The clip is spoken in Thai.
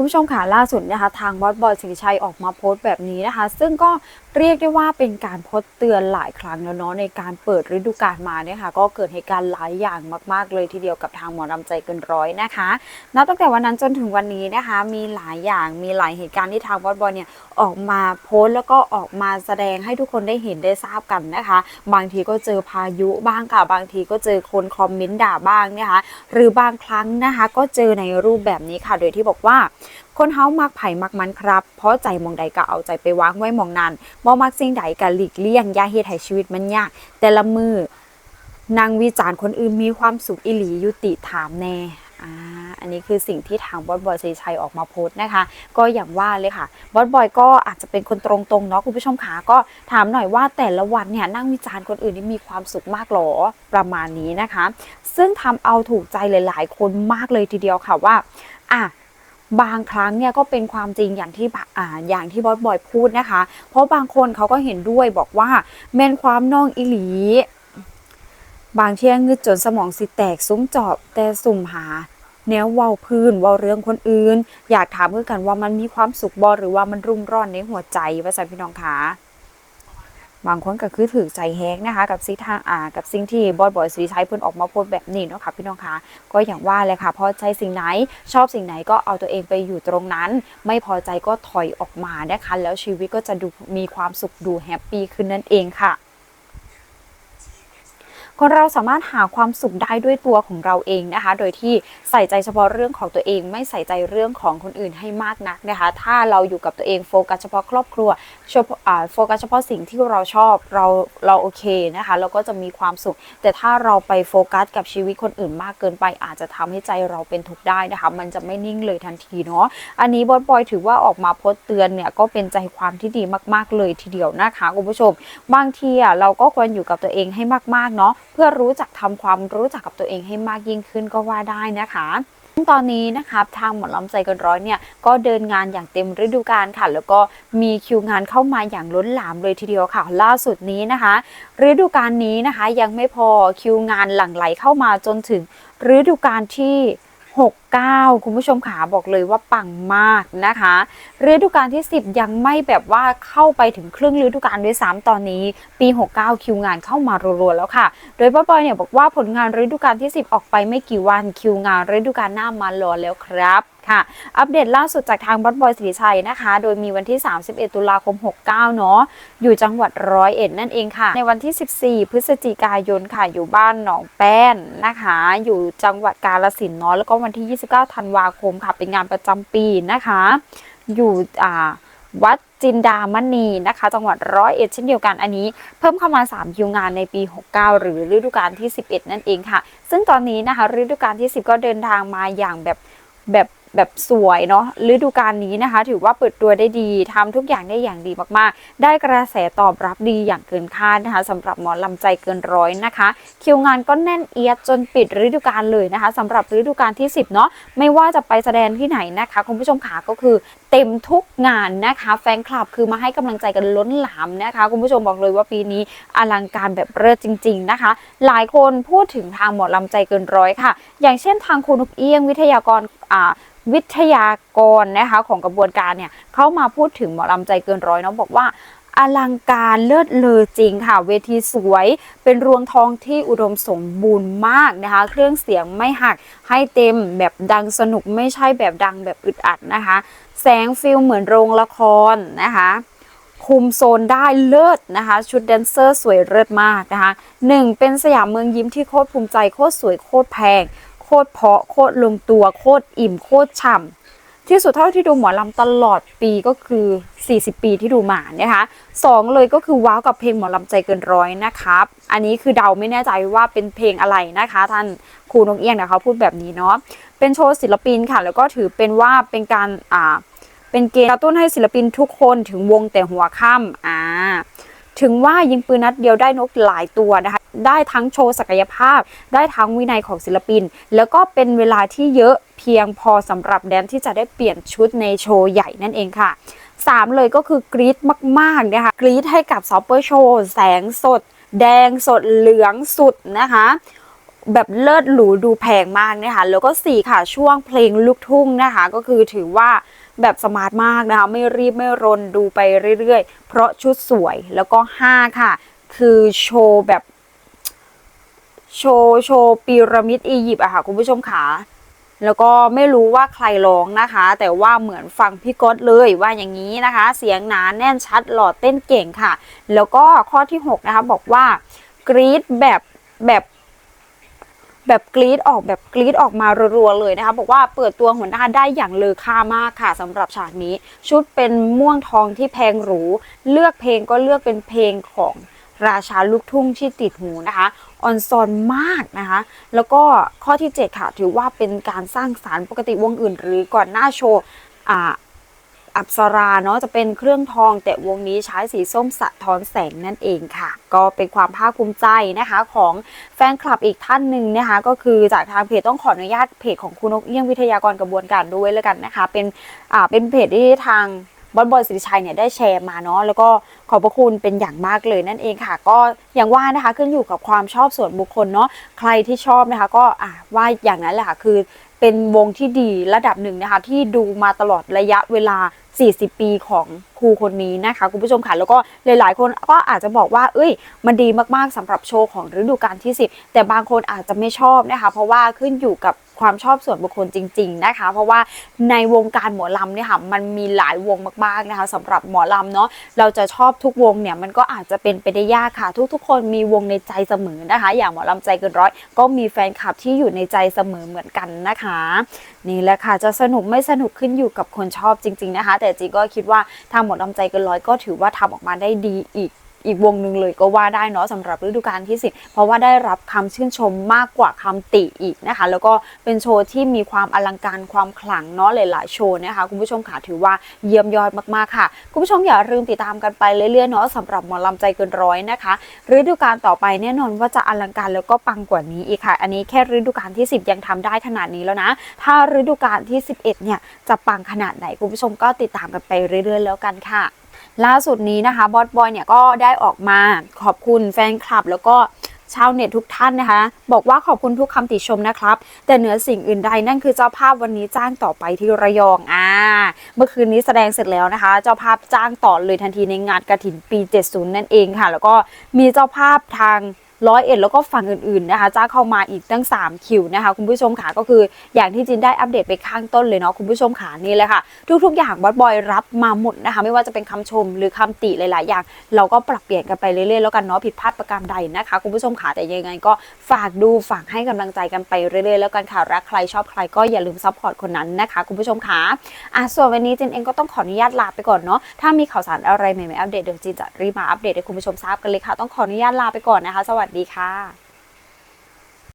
คุณผู้ชมค่ะล่าสุดนะคะทางบอสบอยสิริชัยออกมาโพสต์แบบนี้นะคะ ซึ่งก็เรียกได้ว่าเป็นการโพสต์เตือนหลายครั้งแล้วเนาะในการเปิดฤดูกาลมาเนี่ยค่ะก็เกิดเหตุการณ์หลายอย่างมาก ๆ เลยทีเดียวกับทางหมอลำใจเกินร้อยนะคะนับตั้งแต่วันนั้นจนถึงวันนี้นะคะ มีหลายอย่างมีหลายเหตุการณ์ที่ทางบอสบอยเนี่ยออกมาโพสต์แล้วก็ออกมาแสดงให้ทุกคนได้เห็นได้ทราบกันนะคะ บางทีก็เจอพายุบ้างค่ะบางทีก็เจอคนคอมเมนต์ด่าบ้างนะคะหรือบางครั้งนะคะ ก็เจอในรูปแบบนี้ค่ะ โดยที่บอกว่าคนเฮามักไผ่มักมันครับ เพราะใจมองใดก็เอาใจไปวางไว้มองนั้นบ่มักสิ่งใดก็หลีกเลี่ยงอย่าเฮ็ดให้ชีวิตมันยาก แต่ละมือนางวิจารณ์คนอื่นมีความสุขอิหลียุติถามแน่อ่าอันนี้คือสิ่งที่ทางบอสบอยชัยชัยออกมาโพสต์นะคะ ก็อย่างว่าเลยค่ะบอสบอยก็อาจจะเป็นคนตรงๆเนาะคุณผู้ชมขาก็ถามหน่อยว่าแต่ละวันเนี่ยนั่งวิจารณ์คนอื่นนี่มีความสุขมากหรอประมาณนี้นะคะ ซึ่งทำเอาถูกใจหลายๆ คนมากเลยทีเดียวค่ะว่าอะ บางครั้งเนี่ยก็เป็นความจริงอย่างที่บอ่าอย่างที่บอสบอยพูดนะคะ เพราะบางคนเขาก็เห็นด้วยบอกว่าแม่นความน่องอิหลี บางเที่ยงงึดจนสมองสิแตกซุ้มจอบแต่สุ่มหาแนวเว้าพื้นเว้าเรื่องคนอื่น อยากถามเพื่อกันว่ามันมีความสุขบอหรือว่ามันรุ่มร่อนในหัวใจว่าสันพี่น้องคะ บางคนก็คือถือใจแฮกนะคะกับสิ่งทางอ่ากับสิ่งที่บอสบอยสีชัยเพิ่นออกมาโพสต์แบบนี้เนาะค่ะพี่น้องคะก็อย่างว่าเลยค่ะพอใจสิ่งไหนชอบสิ่งไหนก็เอาตัวเองไปอยู่ตรงนั้น ไม่พอใจก็ถอยออกมานะคะแล้วชีวิตก็จะดูมีความสุขดูแฮปปี้ขึ้นนั่นเองค่ะ คนเราสามารถหาความสุขได้ด้วยตัวของเราเองนะคะ โดยที่ใส่ใจเฉพาะเรื่องของตัวเอง ไม่ใส่ใจเรื่องของคนอื่นให้มากนักนะคะ ถ้าเราอยู่กับตัวเองโฟกัสเฉพาะครอบครัวโฟกัสเฉพาะสิ่งที่เราชอบเราเราโอเคนะคะเราก็จะมีความสุข แต่ถ้าเราไปโฟกัสกับชีวิตคนอื่นมากเกินไป อาจจะทำให้ใจเราเป็นทุกข์ได้นะคะ มันจะไม่นิ่งเลยทันทีเนาะอันนี้บอสบอยถือว่าออกมาโพสต์เตือนเนี่ยก็เป็นใจความที่ดีมาก ๆ เลยทีเดียวนะคะคุณผู้ชม บางทีอะเราก็ควรอยู่กับตัวเองให้มากๆเนาะ พื่อรู้จักทำความรู้จักกับตัวเองให้มากยิ่งขึ้นก็ว่าได้นะคะตอนนี้นะคะทางหมอลำใจเกันร้อยเนี่ยก็เดินงานอย่างเต็มฤดูกาลค่ะ แล้วก็มีคิวงานเข้ามาอย่างล้นหลามเลยทีเดียวค่ะ ล่าสุดนี้นะคะ ฤดูกาลนี้นะคะยังไม่พอคิวงานหลั่งไหลเข้ามาจนถึงฤดูกาลที่ 9 คุณผู้ชมขาบอกเลยว่าปังมากนะคะฤดูกาลที่ 10 ยังไม่แบบว่าเข้าไปถึงครึ่งฤดูกาลด้วยซ้ำตอนนี้ ปี 69 คิวงานเข้ามารัวๆแล้วค่ะ โดยป้าปอยเนี่ยบอกว่าผลงานฤดูกาลที่ 10 ออกไปไม่กี่วันคิวงานฤดูกาลหน้ามารอแล้วครับค่ะอัปเดตล่าสุดจากทางบอสบอยสิริชัยนะคะ โดยมีวันที่ 31 ตุลาคม 69 เนาะอยู่จังหวัดร้อยเอ็ดนั่นเองค่ะ ในวันที่ 14 พฤศจิกายนค่ะอยู่บ้านหนองแป้นนะคะ อยู่จังหวัดกาฬสินเนาะแล้วก็วันที่29 ธันวาคมค่ะ เป็นงานประจำปีนะคะ อยู่อ่าวัดจินดามณีนะคะ จังหวัดร้อยเอ็ดเช่นเดียวกันอันนี้ เพิ่มเข้ามา 3 คิวงานในปี 69 หรือฤดูกาลที่ 11 นั่นเองค่ะ ซึ่งตอนนี้นะคะฤดูกาลที่ 10 ก็เดินทางมาอย่างแบบแบบ แบบสวยเนาะฤดูกาลนี้นะคะ ถือว่าเปิดตัวได้ดีทำทุกอย่างได้อย่างดีมากๆ ได้กระแสตอบรับดีอย่างเกินคาดนะคะสำหรับหมอลำใจเกินร้อยนะคะ คิวงานก็แน่นเอียดจนปิดฤดูกาลเลยนะคะสำหรับฤดูกาลที่ 10เนาะไม่ว่าจะไปแสดงที่ไหนนะคะ คุณผู้ชมขาก็คือเต็มทุกงานนะคะ แฟนคลับคือมาให้กำลังใจกันล้นหลามนะคะ คุณผู้ชมบอกเลยว่าปีนี้อลังการแบบเลิศจริง ๆนะคะ หลายคนพูดถึงทางหมอลำใจเกินร้อยค่ะ อย่างเช่นทางคุณนุกเอี้ยงวิทยากรอ่าวิทยากรนะคะของกระบวนการเนี่ยเข้ามาพูดถึงหมอลำใจเกินร้อยเนาะบอกว่าอลังการเลิศเลอจริงค่ะ เวทีสวยเป็นรวงทองที่อุดมสมบูรณ์มากนะคะ เครื่องเสียงไม่หักให้เต็มแบบดังสนุกไม่ใช่แบบดังแบบอึดอัดนะคะ แสงฟิลเหมือนโรงละครนะคะคุมโซนได้เลิศนะคะ ชุดแดนเซอร์สวยเลิศมากนะคะหนึ่งเป็นสยามเมืองยิ้มที่โคตรภูมิใจโคตรสวยโคตรแพง คตรเพาะโคตรลงตัวโคตรอิ่มโคตรฉ่ำที่สุดเท่าที่ดูหมอลำตลอดปีก็คือ 40 ปีที่ดูมานะคะสองเลยก็คือว้าวกับเพลงหมอลำใจเกินร้อยนะครับ อันนี้คือเดาไม่แน่ใจว่าเป็นเพลงอะไรนะคะ ท่านครูนงเอี้ยงเนะคะพูดแบบนี้เนาะ เป็นโชว์ศิลปินค่ะ แล้วก็ถือเป็นว่าเป็นการอ่าเป็นเกณฑ์กระตุ้นให้ศิลปินทุกคนถึงวงแต่หัวค่ำอ่า ถึงว่ายิงปืนนัดเดียวได้นกหลายตัวนะคะ ได้ทั้งโชว์ศักยภาพ ได้ทั้งวินัยของศิลปิน แล้วก็เป็นเวลาที่เยอะเพียงพอสำหรับแดนที่จะได้เปลี่ยนชุดในโชว์ใหญ่นั่นเองค่ะ 3 เลยก็คือกรี๊ดมากๆนะคะกรี๊ดให้กับซอปเปอร์โชว์แสงสด แดงสดเหลืองสุดนะคะแบบเลิศหรูดูแพงมากนะคะแล้วก็สี่ค่ะช่วงเพลงลูกทุ่งนะคะ ก็คือถือว่าแบบสมาร์ทมากนะคะ ไม่รีบไม่รนดูไปเรื่อยๆ เพราะชุดสวยแล้วก็ห้าค่ะ คือโชว์แบบ โชว์โชว์พีระมิดอียิปต์อะค่ะคุณผู้ชมขาแล้วก็ไม่รู้ว่าใครร้องนะคะ แต่ว่าเหมือนฟังพี่ก๊อตเลยว่าอย่างนี้นะคะ เสียงหนาแน่นชัดหล่อเต้นเก่งค่ะ แล้วก็ข้อที่ 6 นะคะบอกว่ากรีดแบบแบบแบบกรีดออกแบบกรีดออกมารัวๆเลยนะคะ บอกว่าเปิดตัวหัวหน้าได้อย่างเลอค่ามากค่ะสำหรับฉากนี้ ชุดเป็นม่วงทองที่แพงหรู เลือกเพลงก็เลือกเป็นเพลงของ ราชาลูกทุ่งที่ติดหูนะคะออนซอนมากนะคะ แล้วก็ข้อที่ 7 ค่ะ ถือว่าเป็นการสร้างสารรค์ปกติวงอื่น หรือก่อนหน้าโชว์อ่าอัปสราเนาะจะเป็นเครื่องทอง แต่วงนี้ใช้สีส้มสะท้อนแสงนั่นเองค่ะ ก็เป็นความภาคภูมิใจนะคะของแฟนคลับอีกท่านหนึ่งนะคะ ก็คือจากทางเพจต้องขออนุญาตเพจของคุณนกเอี้ยงวิทยากรกระบวนการด้วยแล้วกันนะคะ เป็นอ่าเป็นเพจที่ทาง บอสบอยสิริชัยเนี่ยได้แชร์มาเนาะแล้วก็ขอบพระคุณเป็นอย่างมากเลยนั่นเองค่ะ ก็อย่างว่านะคะขึ้นอยู่กับความชอบส่วนบุคคลเนาะใครที่ชอบนะคะ ก็อะว่าอย่างนั้นแหละค่ะคือเป็นวงที่ดีระดับหนึ่งนะคะ ที่ดูมาตลอดระยะเวลา 40 ปีของครูคนนี้นะคะคุณผู้ชมค่ะแล้วก็หลาย ๆ คนก็อาจจะบอกว่า เอ้ย มันดีมากๆสำหรับโชว์ของฤดูกาลที่ 10 แต่บางคนอาจจะไม่ชอบนะคะ เพราะว่าขึ้นอยู่กับ ความชอบส่วนบุคคลจริง ๆนะคะ เพราะว่าในวงการหมอลำเนี่ยค่ะมันมีหลายวงมากๆนะคะสำหรับหมอลำเนาะเราจะชอบทุกวงเนี่ยมันก็อาจจะเป็นไปได้ยากค่ะ ทุกๆ คนมีวงในใจเสมอนะคะ อย่างหมอลำใจเกินร้อย ก็มีแฟนคลับที่อยู่ในใจเสมอเหมือนกันนะคะ นี่แหละค่ะจะสนุกไม่สนุกขึ้นอยู่กับคนชอบจริง ๆนะคะ แต่จีก็คิดว่าทางหมอลำใจเกินร้อยก็ถือว่าทำออกมาได้ดีอีก อีกวงหนึ่งเลยก็ว่าได้เนาะสำหรับฤดูกาลที่10เพราะว่าได้รับคำชื่นชมมากกว่าคำติอีกนะคะ แล้วก็เป็นโชว์ที่มีความอลังการความขลังเนาะหลายๆโชว์นะคะคุณผู้ชมค่ะถือว่าเยี่ยมยอดมากๆค่ะ คุณผู้ชมอย่าลืมติดตามกันไปเรื่อยๆเนาะสำหรับหมอลำใจเกินร้อยนะคะฤดูกาลต่อไปแน่นอนว่าจะอลังการแล้วก็ปังกว่านี้อีกค่ะ อันนี้แค่ฤดูกาลที่ 10 ยังทำได้ขนาดนี้แล้วนะ ถ้าฤดูกาลที่ 11 เนี่ยจะปังขนาดไหนคุณผู้ชมก็ติดตามกันไปเรื่อย ๆ แล้วกันค่ะ ล่าสุดนี้นะคะบอสบอยเนี่ยก็ได้ออกมาขอบคุณแฟนคลับ แล้วก็ชาวเน็ตทุกท่านนะคะ บอกว่าขอบคุณทุกคำติชมนะครับ แต่เหนือสิ่งอื่นใดนั่นคือเจ้าภาพวันนี้จ้างต่อไปที่ระยองอ่าเมื่อคืนนี้แสดงเสร็จแล้วนะคะ เจ้าภาพจ้างต่อเลยทันทีในงานกระถินปี 70 นั่นเองค่ะ แล้วก็มีเจ้าภาพทาง ร้อยเอ็ดแล้วก็ฝั่งอื่นๆนะคะจ้าเข้ามาอีกตั้ง 3 คิวนะคะคุณผู้ชมค่ะก็คืออย่างที่จินได้อัปเดตไปข้างต้นเลยเนาะคุณผู้ชมค่ะนี่เลยค่ะ ทุกๆ อย่างบอสบอยรับมาหมดนะคะไม่ว่าจะเป็นคำชมหรือคำติหลายๆ อย่าง เราก็ปรับเปลี่ยนกันไปเรื่อยๆแล้วกันเนาะผิดพลาดประการใดนะคะ คุณผู้ชมค่ะแต่ยังไงก็ฝากดูฝากให้กำลังใจกันไปเรื่อยๆแล้วกันค่ะรักใครชอบใครก็อย่าลืมซัพพอร์ตคนนั้นนะคะคุณผู้ชมค่ะอะส่วนวันนี้จินเองก็ต้องขออนุญาตลาไปก่อนเนาะถ้ามีข่าวสารอะไรใหม่ๆอัปเดตเดี๋ยวจินจะรีบมาอัปเดตให้คุณผู้ชมทราบกันเลยค่ะ ต้องขออนุญาตลาไปก่อนนะคะสวัสดีค่ะ